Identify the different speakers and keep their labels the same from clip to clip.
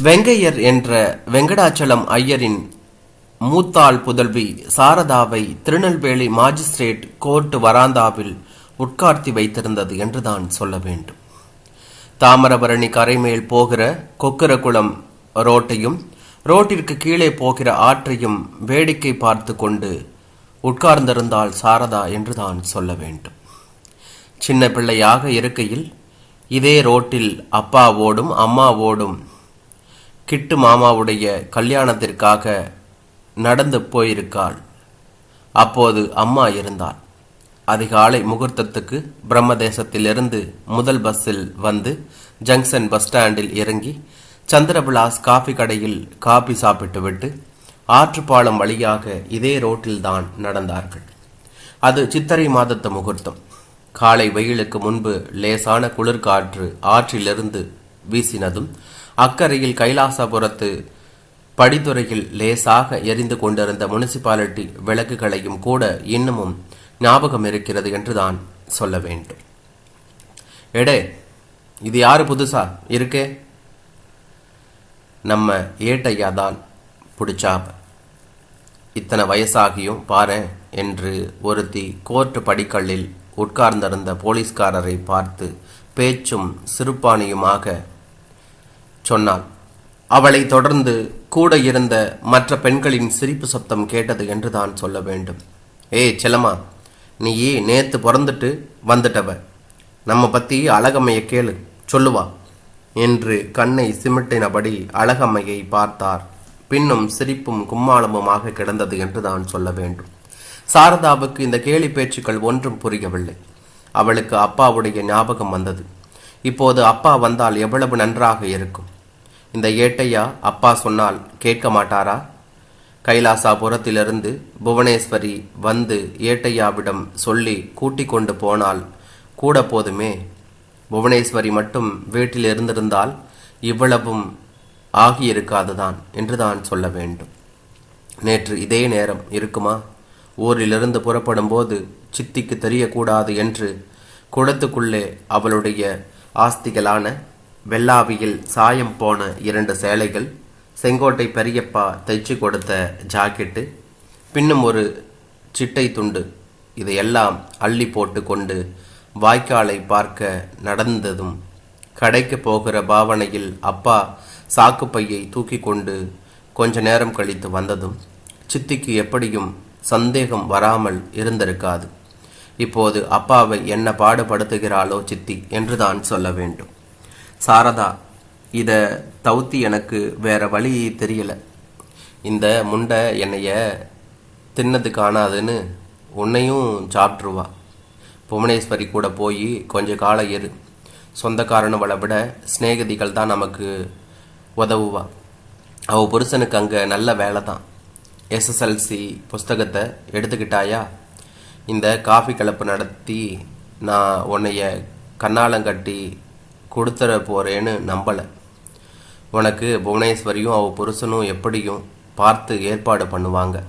Speaker 1: வெங்கையர் என்ற வெங்கடாச்சலம் ஐயரின் மூத்தாள் புதல்வி சாரதாவை திருநெல்வேலி மாஜிஸ்ட்ரேட் கோர்ட் வராந்தாவில் உட்கார்த்தி வைத்திருந்தது என்றுதான் சொல்ல வேண்டும். தாமிரபரணி கரைமேல் போகிற கொக்கரகுளம் ரோட்டையும் ரோட்டிற்கு கீழே போகிற ஆற்றையும் வேடிக்கை பார்த்து கொண்டு உட்கார்ந்திருந்தாள் சாரதா என்றுதான் சொல்ல வேண்டும். சின்ன பிள்ளையாக இருக்கையில் இதே ரோட்டில் அப்பாவோடும் அம்மாவோடும் கிட்டு மாமாவுடைய கல்யாணத்திற்காக நடந்து போயிருக்காள். அப்போது அம்மா இருந்தாள். அதிகாலை முகூர்த்தத்துக்கு பிரம்மதேசத்திலிருந்து முதல் பஸ்ஸில் வந்து ஜங்ஷன் பஸ் ஸ்டாண்டில் இறங்கி சந்திரவிலாஸ் காபி கடையில் காபி சாப்பிட்டுவிட்டு ஆற்றுப்பாலம் வழியாக இதே ரோட்டில்தான் நடந்தார்கள். அது சித்திரை மாதத்து முகூர்த்தம். காலை வெயிலுக்கு முன்பு லேசான குளிர்காற்று ஆற்றிலிருந்து வீசினதும் அக்கறையில் கைலாசபுரத்து படித்துறையில் லேசாக எரிந்து கொண்டிருந்த முனிசிபாலிட்டி விளக்குகளையும் கூட இன்னமும் ஞாபகம் இருக்கிறது என்றுதான் சொல்ல வேண்டும். எடே இது யாரு புதுசா? இருக்கே. நம்ம ஏட்டையா தான் பிடிச்சாப்ப இத்தனை வயசாகியும் பாரு என்று ஒருத்தி கோர்ட்டு படிக்கல்லில் உட்கார்ந்திருந்த போலீஸ்காரரை பார்த்து பேச்சும் சிறுபாணியுமாக சொன்னாள். அவளை தொடர்ந்து கூட இருந்த மற்ற பெண்களின் சிரிப்பு சப்தம் கேட்டது என்று தான் சொல்ல வேண்டும். ஏய் செல்லம்மா நீ நேத்து பிறந்துட்டு வந்துட்டவ. நம்ம பத்தி அழகம்மைய கேளு சொல்லுவா என்று கண்ணை சிமிட்டினபடி அழகம்மையை பார்த்தார். பின்னும் சிரிப்பும் கும்மாளமுமாக கிடந்தது என்று தான் சொல்ல வேண்டும். சாரதாவுக்கு இந்த கேலி பேச்சுக்கள் ஒன்றும் புரியவில்லை. அவளுக்கு அப்பாவுடைய ஞாபகம் வந்தது. இப்போது அப்பா வந்தால் எவ்வளவு நன்றாக இருக்கும். இந்த ஏட்டையா அப்பா சொன்னால் கேட்க மாட்டாரா? கைலாசாபுரத்திலிருந்து புவனேஸ்வரி வந்து ஏட்டையாவிடம் சொல்லி கூட்டிக் கொண்டு போனால் கூட போதுமே? புவனேஸ்வரி மட்டும் வீட்டில் இருந்திருந்தால் இவ்வளவும் ஆகியிருக்காதுதான் என்றுதான் சொல்ல வேண்டும். நேற்று இதே நேரம் இருக்குமா? ஊரிலிருந்து புறப்படும் போது சித்திக்கு தெரியக்கூடாது என்று குளத்துக்குள்ளே அவளுடைய ஆஸ்திகளான வெள்ளாவியில் சாயம் போன இரண்டு சேலைகள் செங்கோட்டை பெரியப்பா தைச்சு கொடுத்த ஜாக்கெட்டு பின்னும் ஒரு சிட்டை துண்டு. இதையெல்லாம் அள்ளி போட்டு கொண்டு வாய்க்காலை பார்க்க நடந்ததும் கடைக்கு போகிற பாவனையில் அப்பா சாக்குப்பையை தூக்கி கொண்டு கொஞ்ச நேரம் கழித்து வந்ததும் சித்திக்கு எப்படியும் சந்தேகம் வராமல் இருந்திருக்காது. இப்போது அப்பாவை என்ன பாடுபடுத்துகிறாளோ சித்தி என்றுதான் சொல்ல வேண்டும். சாரதா இதை தவுத்தி எனக்கு வேற வழி தெரியல. இந்த முண்டை என்னைய தின்னது காணாதுன்னு உன்னையும் சாப்பிட்ருவா புவனேஸ்வரி கூட போய் கொஞ்ச காலம் இரு. சொந்தக்காரனுவளை விட சிநேகிதிகள் தான் நமக்கு உதவுவா. அவ புருஷனுக்கு அங்கே நல்ல வேலை தான் எஸ்எஸ்எல்சி புஸ்தகத்தை எடுத்துக்கிட்டாயா? இந்த காஃபி கலப்பு நடத்தி நான் உன்னைய கண்ணாலங்கட்டி கொடுத்துற போகிறேன்னு நம்பலை. உனக்கு புவனேஸ்வரியும் அவள் புருஷனும் எப்படியும் பார்த்து ஏற்பாடு பண்ணுவாங்க.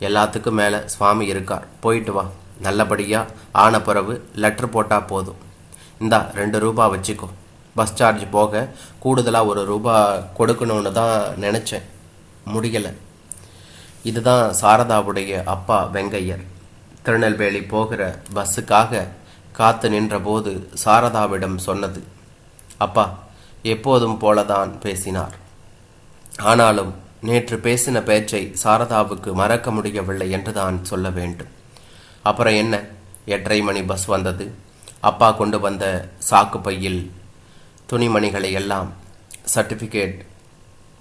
Speaker 1: எல்லாத்துக்கும் மேலே சுவாமி இருக்கார். போயிட்டு வா. நல்லபடியாக ஆன பிறகு லெட்ரு போட்டால் போதும். இந்தா ரெண்டு ரூபா வச்சுக்கோ. பஸ் சார்ஜ் போக கூடுதலாக ஒரு ரூபா கொடுக்கணும்னு தான் நினச்சேன். முடியலை. இதுதான் சாரதாவுடைய அப்பா வெங்கையர். திருநெல்வேலி போகிற பஸ்ஸுக்காக காத்து நின்றபோது சாரதாவிடம் சொன்னது அப்பா எப்போதும் போலதான் பேசினார். ஆனாலும் நேற்று பேசின பேச்சை சாரதாவுக்கு மறக்க முடியவில்லை என்றுதான் சொல்ல வேண்டும். அப்புறம் என்ன? எட்டரை மணி பஸ் வந்தது. அப்பா கொண்டு வந்த சாக்கு பையில் துணிமணிகளை எல்லாம் சர்டிஃபிகேட்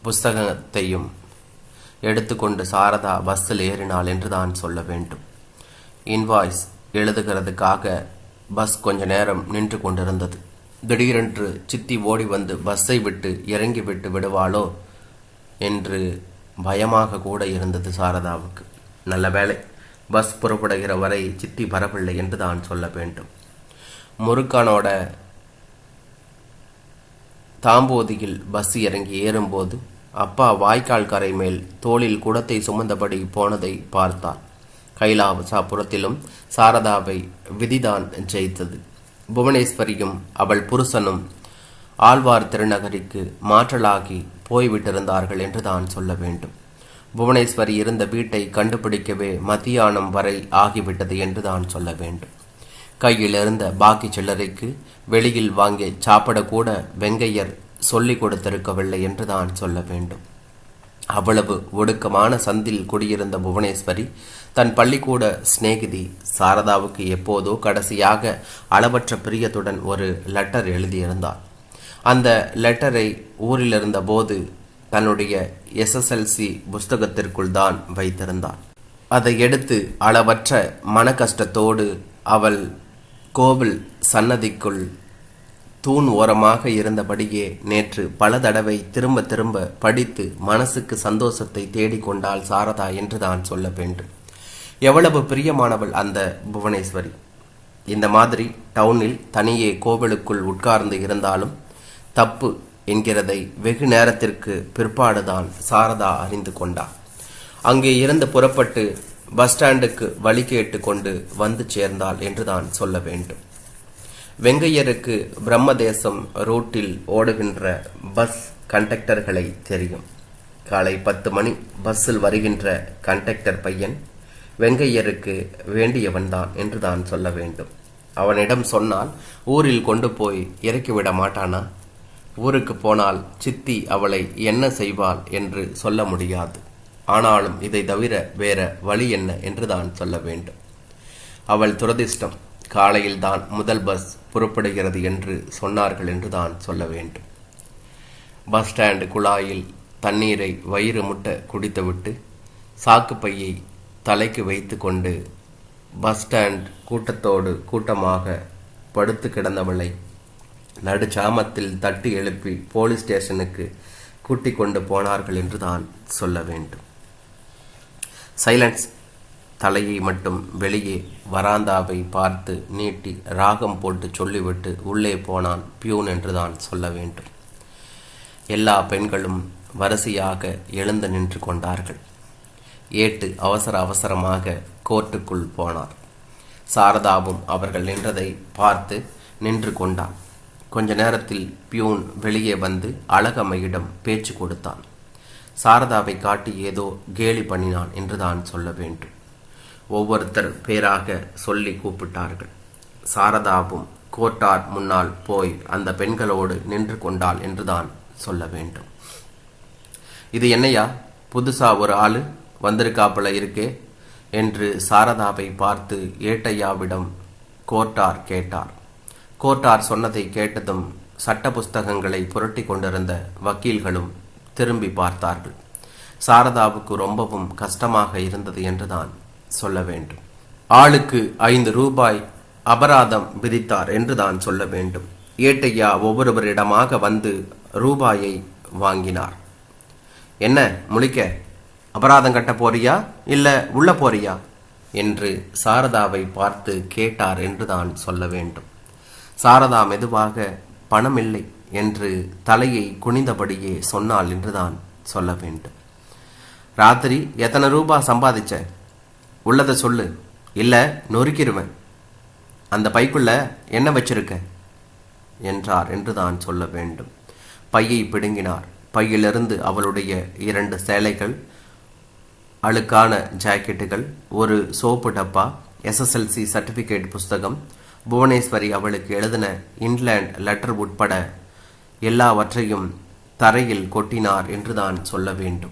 Speaker 1: புஸ்தகத்தையும் எடுத்துக்கொண்டு சாரதா பஸ்ஸில் ஏறினாள் என்று தான் சொல்ல வேண்டும். இன்வாய்ஸ் எழுதுகிறதுக்காக பஸ் கொஞ்ச நேரம் நின்று கொண்டிருந்தது. திடீரென்று சித்தி ஓடி வந்து பஸ்ஸை விட்டு இறங்கி விட்டு விடுவாளோ என்று பயமாக கூட இருந்தது சாரதாவுக்கு. நல்ல வேலை பஸ் புறப்படுகிற வரை சித்தி வரவில்லை என்று தான் சொல்ல வேண்டும். முருக்கானோட தாம்போதியில் பஸ் இறங்கி ஏறும்போது அப்பா வாய்க்கால் கரை மேல் தோளில் குடத்தை சுமந்தபடி போனதை பார்த்தார். கைலாசாபுரத்திலும் சாரதாவை விதிதான் ஜெயித்தது. புவனேஸ்வரியும் அவள் புருஷனும் ஆழ்வார் திருநகரிக்கு மாற்றலாகி போய்விட்டிருந்தார்கள் என்று தான் சொல்ல வேண்டும். புவனேஸ்வரி இருந்த வீட்டை கண்டுபிடிக்கவே மத்தியானம் வரை ஆகிவிட்டது என்று தான் சொல்ல வேண்டும். கையில் இருந்த பாக்கி சில்லறைக்கு வெளியில் வாங்கி சாப்பிடக்கூட வெங்கையர் சொல்லிக் கொடுத்திருக்கவில்லை என்று தான் சொல்ல வேண்டும். அவ்வளவு ஒடுக்கமான சந்தில் குடியிருந்த புவனேஸ்வரி தன் பள்ளிக்கூட சிநேகிதி சாரதாவுக்கு எப்போதோ கடைசியாக அளவற்ற பிரியத்துடன் ஒரு லெட்டர் எழுதியிருந்தார். அந்த லெட்டரை ஊரில் இருந்தபோது தன்னுடைய எஸ்எஸ்எல்சி புஸ்தகத்திற்குள் தான் வைத்திருந்தார். அதை எடுத்து அளவற்ற மன கஷ்டத்தோடு அவள் கோவில் சன்னதிக்குள் தூண் ஓரமாக இருந்தபடியே நேற்று பல தடவை திரும்ப திரும்ப படித்து மனசுக்கு சந்தோஷத்தை தேடிக்கொண்டாள் சாரதா என்று தான் சொல்ல வேண்டும். எவ்வளவு பிரியமானவள் அந்த புவனேஸ்வரி. இந்த மாதிரி டவுனில் தனியே கோவிலுக்குள் உட்கார்ந்து இருந்தாலும் தப்பு என்கிறதை வெகு நேரத்திற்கு பிற்பாடுதான் சாரதா அறிந்து கொண்டார் அங்கே இருந்து புறப்பட்டு பஸ் ஸ்டாண்டுக்கு வழி கேட்டு கொண்டு வந்து சேர்ந்தாள் என்றுதான் சொல்ல வேண்டும். வெங்கையருக்கு பிரம்மதேசம் ரூட்டில் ஓடுகின்ற பஸ் கண்டக்டர்களை தெரியும். காலை பத்து மணி பஸ்ஸில் வருகின்ற கண்டக்டர் பையன் வெங்கையருக்கு வேண்டியவன்தான் என்று தான் சொல்ல வேண்டும். அவனிடம் சொன்னால் ஊரில் கொண்டு போய் இறக்கிவிட மாட்டானா? ஊருக்கு போனால் சித்தி அவளை என்ன செய்வாள் என்று சொல்ல முடியாது. ஆனாலும் இதை தவிர வேற வழி என்ன என்று தான் சொல்ல வேண்டும். அவள் துரதிர்ஷ்டம். காலையில் தான் முதல் பஸ் புறப்படுகிறது என்று சொன்னார்கள் என்று தான் சொல்ல வேண்டும். பஸ் ஸ்டாண்டு குழாயில் தண்ணீரை வயிறு முட்ட குடித்துவிட்டு சாக்கு பையை தலைக்கு வைத்து கொண்டு பஸ் ஸ்டாண்ட் கூட்டத்தோடு கூட்டமாக படுத்து கிடந்தவளை நடுச்சாமத்தில் தட்டி எழுப்பி போலீஸ் ஸ்டேஷனுக்கு கூட்டிக் கொண்டு போனார்கள் என்று தான் சொல்ல வேண்டும். சைலன்ஸ் தலையை மட்டும் வெளியே வராந்தாவை பார்த்து நீட்டி ராகம் போட்டு சொல்லிவிட்டு உள்ளே போனான் பியூன் என்று தான் சொல்ல வேண்டும். எல்லா பெண்களும் வரிசையாக எழுந்து நின்று கொண்டார்கள். ஏட்டு அவசர அவசரமாக கோர்ட்டுக்குள் போனார். சாரதாவும் அவர்கள் நின்றதை பார்த்து நின்று கொண்டான். கொஞ்ச நேரத்தில் பியூன் வெளியே வந்து அழகம்மையிடம் பேச்சு கொடுத்தான். சாரதாவை காட்டி ஏதோ கேலி பண்ணினான் என்று தான் சொல்ல வேண்டும். ஒவ்வொருத்தர் பேராக சொல்லி கூப்பிட்டார்கள். சாரதாவும் கோர்ட்டார் முன்னால் போய் அந்த பெண்களோடு நின்று கொண்டாள் என்றுதான் சொல்ல வேண்டும். இது என்னையா? புதுசா ஒரு ஆளு? வந்திருக்காப்புல இருக்கே என்று சாரதாவை பார்த்து ஏட்டையாவிடம் கோர்ட்டார் கேட்டார். கோர்ட்டார் சொன்னதை கேட்டதும் சட்ட புஸ்தகங்களை புரட்டி கொண்டிருந்த வக்கீல்களும் திரும்பி பார்த்தார்கள். சாரதாவுக்கு ரொம்பவும் கஷ்டமாக இருந்தது என்றுதான் சொல்ல வேண்டும். ஆளுக்கு ஐந்து ரூபாய் அபராதம் விதித்தார் என்றுதான் சொல்ல வேண்டும். ஏட்டையா ஒவ்வொருவரிடமாக வந்து ரூபாயை வாங்கினார். என்ன முழிக்க? அபராதம் கட்ட போறியா? இல்ல உள்ள போறியா? என்று சாரதாவை பார்த்து கேட்டார் என்றுதான் சொல்ல வேண்டும். சாரதா மெதுவாக பணம் இல்லை என்று தலையை குனிந்தபடியே சொன்னாள் என்றுதான் சொல்ல வேண்டும். ராத்திரி எத்தனை ரூபா சம்பாதிச்ச? உள்ளதை சொல்லு. இல்ல நொறுக்கிடுவேன் அந்த பைக்குள்ள என்ன வச்சிருக்க? என்றார் என்றுதான் சொல்ல வேண்டும். பையை பிடுங்கினார். பையிலிருந்து அவளுடைய இரண்டு சேலைகள் அழுக்கான ஜாக்கெட்டுகள் ஒரு சோப்பு டப்பா எஸ்எஸ்எல்சி சர்டிஃபிகேட் புஸ்தகம் புவனேஸ்வரி அவளுக்கு எழுதின இன்லேண்ட் லெட்டர் உட்பட எல்லாவற்றையும் தரையில் கொட்டினார் என்றுதான் சொல்ல வேண்டும்.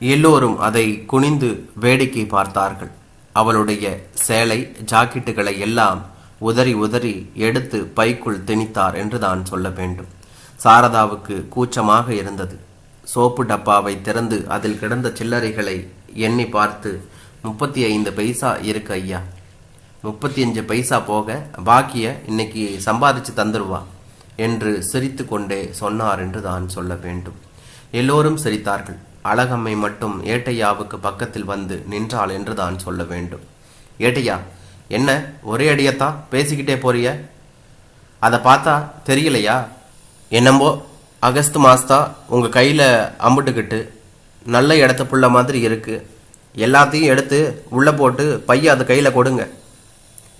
Speaker 1: எல்லோரும் அதை குனிந்து வேடிக்கை பார்த்தார்கள். அவளுடைய சேலை ஜாக்கெட்டுகளை எல்லாம் உதறி உதறி எடுத்து பைக்குள் திணித்தார் என்றுதான் சொல்ல வேண்டும். சாரதாவுக்கு கூச்சமாக இருந்தது. சோப்பு டப்பாவை திறந்து அதில் கிடந்த சில்லறைகளை எண்ணி பார்த்து முப்பத்தி ஐந்து பைசா இருக்கு ஐயா. முப்பத்தி அஞ்சு பைசா போக பாக்கிய இன்னைக்கு சம்பாதிச்சு தந்துடுவா என்று சிரித்து கொண்டே சொன்னார் என்று தான் சொல்ல வேண்டும். எல்லோரும் சிரித்தார்கள். அழகம்மை மட்டும் ஏட்டையாவுக்கு பக்கத்தில் வந்து நின்றாள் என்று தான் சொல்ல வேண்டும். ஏட்டையா என்ன ஒரே அடியத்தான் பேசிக்கிட்டே போறிய. அதை பார்த்தா தெரியலையா? என்னம்போ அகஸ்து மாஸ்தா உங்கள் கையில் அம்புட்டுக்கிட்டு நல்ல இடத்த புள்ள மாதிரி இருக்குது எல்லாத்தையும் எடுத்து உள்ளே போட்டு பைய அது கையில் கொடுங்க.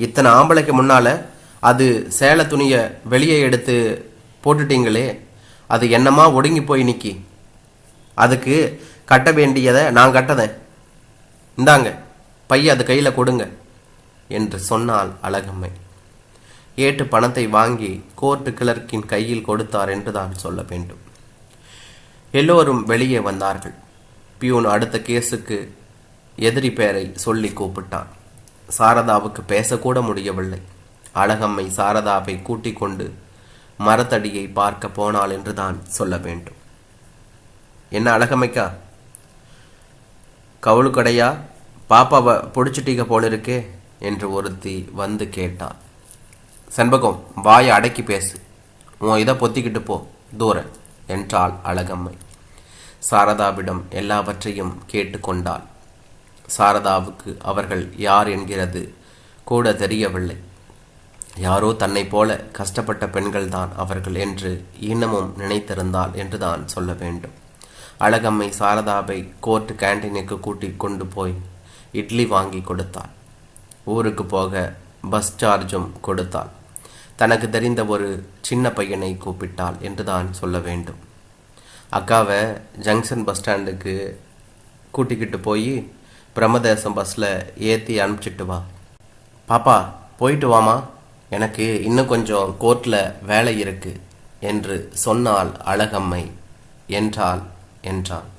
Speaker 1: இத்தனை ஆம்பளைக்கு முன்னால் அது சேலை துணியை வெளியே எடுத்து போட்டுட்டீங்களே அது என்னமா ஒடுங்கி போய் நிற்கி அதுக்கு கட்ட வேண்டியதை நான் கட்டதேன். இந்தாங்க பைய அது கையில் கொடுங்க என்று சொன்னாள் அழகம்மை. ஏட்டு பணத்தை வாங்கி கோர்ட்டு கிளர்க்கின் கையில் கொடுத்தார் என்று தான் சொல்ல வேண்டும். எல்லோரும் வெளியே வந்தார்கள். பியூன் அடுத்த கேஸுக்கு எதிரி பெயரை சொல்லி கூப்பிட்டான். சாரதாவுக்கு பேசக்கூட முடியவில்லை. அழகம்மை சாரதாவை கூட்டிக் கொண்டு மரத்தடியை பார்க்க போனாள் என்று தான் சொல்ல வேண்டும். என்ன அழகம்மைக்கா? கவுளு கடையா பாப்பாவை பிடிச்சிட்டீங்க போல இருக்கே என்று ஒருத்தி வந்து கேட்டாள். செண்பகம் வாயை அடக்கி பேசு. உன் இதை பொத்திக்கிட்டு போ தூர என்றாள் அழகம்மை. சாரதாவிடம் எல்லாவற்றையும் கேட்டுக்கொண்டாள். சாரதாவுக்கு அவர்கள் யார் என்கிறது கூட தெரியவில்லை. யாரோ தன்னைப் போல கஷ்டப்பட்ட பெண்கள்தான் அவர்கள் என்று இன்னமும் நினைத்திருந்தாள் என்றுதான் சொல்ல வேண்டும். அழகம்மை சாரதாவை கோர்ட் கேண்டீனுக்கு கூட்டிக் கொண்டு போய் இட்லி வாங்கி கொடுத்தாள். ஊருக்கு போக பஸ் சார்ஜும் கொடுத்தாள். தனக்கு தெரிந்த ஒரு சின்ன பையனை கூப்பிட்டாள் என்றுதான் சொல்ல வேண்டும். அக்காவை ஜங்ஷன் பஸ் ஸ்டாண்டுக்கு கூட்டிக்கிட்டு போய் பிரமதேசம் பஸ்ஸில் ஏற்றி அனுப்பிச்சிட்டு வா. பாப்பா போயிட்டு வாமா. எனக்கு இன்னும் கொஞ்சம் கோர்ட்டில் வேலை இருக்கு என்று சொன்னாள் அழகம்மை. என்றாள் என்றான்.